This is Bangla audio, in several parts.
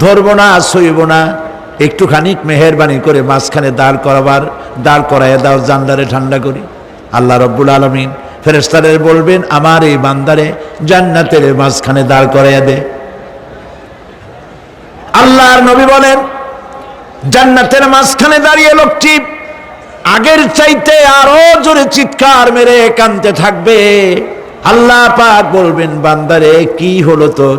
ধরবো না, সইব না। একটুখানি মেহরবানি করে মাঝখানে দাঁড় করাবার, দাঁড় করাইয়া দাও, জান্দারে ঠান্ডা করি। আল্লাহ রব্বুল আলমিন ফেরেস্তারের বলবেন, আমার এই বান্দারে জান্নাতের মাঝখানে দাঁড় করাইয়া দে। আল্লাহর নবী বলেন, জান্নাতের মাঝখানে দাঁড়িয়ে লোকটি আগের চাইতে আরও জোরে চিৎকার মেরে কানতে থাকবে। আল্লাহ পাক বলবেন, বান্দারে, কি হলো তোর?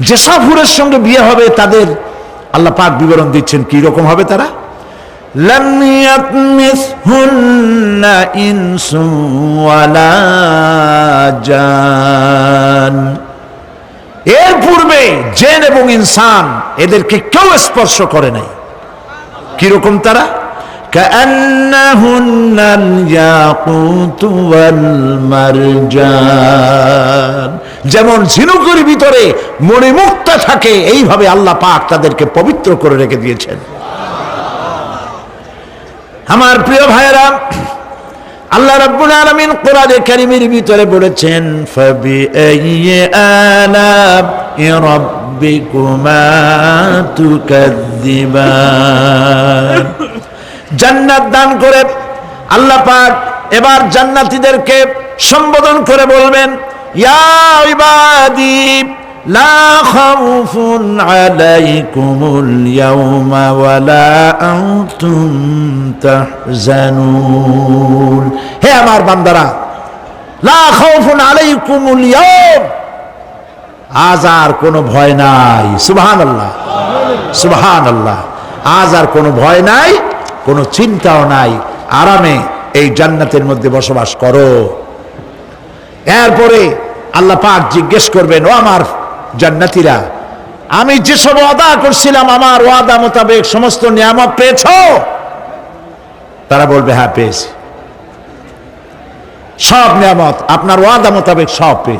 যেসাফুরের সঙ্গে বিয়ে হবে, তাদের আল্লাহ পাক বিবরণ দিচ্ছেন, কি রকম হবে তারা? এর পূর্বে জেন এবং ইনসান এদেরকে কেউ স্পর্শ করে নাই। কীরকম তারা? কান্নাহুন্নাল যেমন ঝিনুকের ভিতরে মণিমুক্তা থাকে, এইভাবে আল্লাহ পাক তাদেরকে পবিত্র করে রেখে দিয়েছেন। আমার প্রিয় ভাইরা আল্লাহ রাব্বুল আলামিন কোরআনে কারীমের ভিতরে বলেছেন আলা'i রাব্বিকুমা তুকাদ্দিবান। জান্নাত দান করে আল্লাহ পাক এবার জান্নাতীদেরকে সম্বোধন করে বলবেন হে আমার বান্দারা, লা আজ আর কোনো ভয় নাই। সুবহানাল্লাহ সুবহানাল্লাহ, আজ আর কোনো ভয় নাই, কোনো চিন্তাও নাই। আরামে এই জান্নাতের মধ্যে বসবাস করো। এরপরে আল্লাহ পাক জিজ্ঞেস করবেন, ও আমার জান্নাতিরা, আমি যেসব ওয়াদা করছিলাম, আমার ওয়াদা মোতাবেক সমস্ত নিয়ামত পেয়েছ? তারা বলবে হ্যাঁ পেয়েছি। সব নিয়ামত, আপনার ওয়াদা মোতাবেক সব পেয়েছি।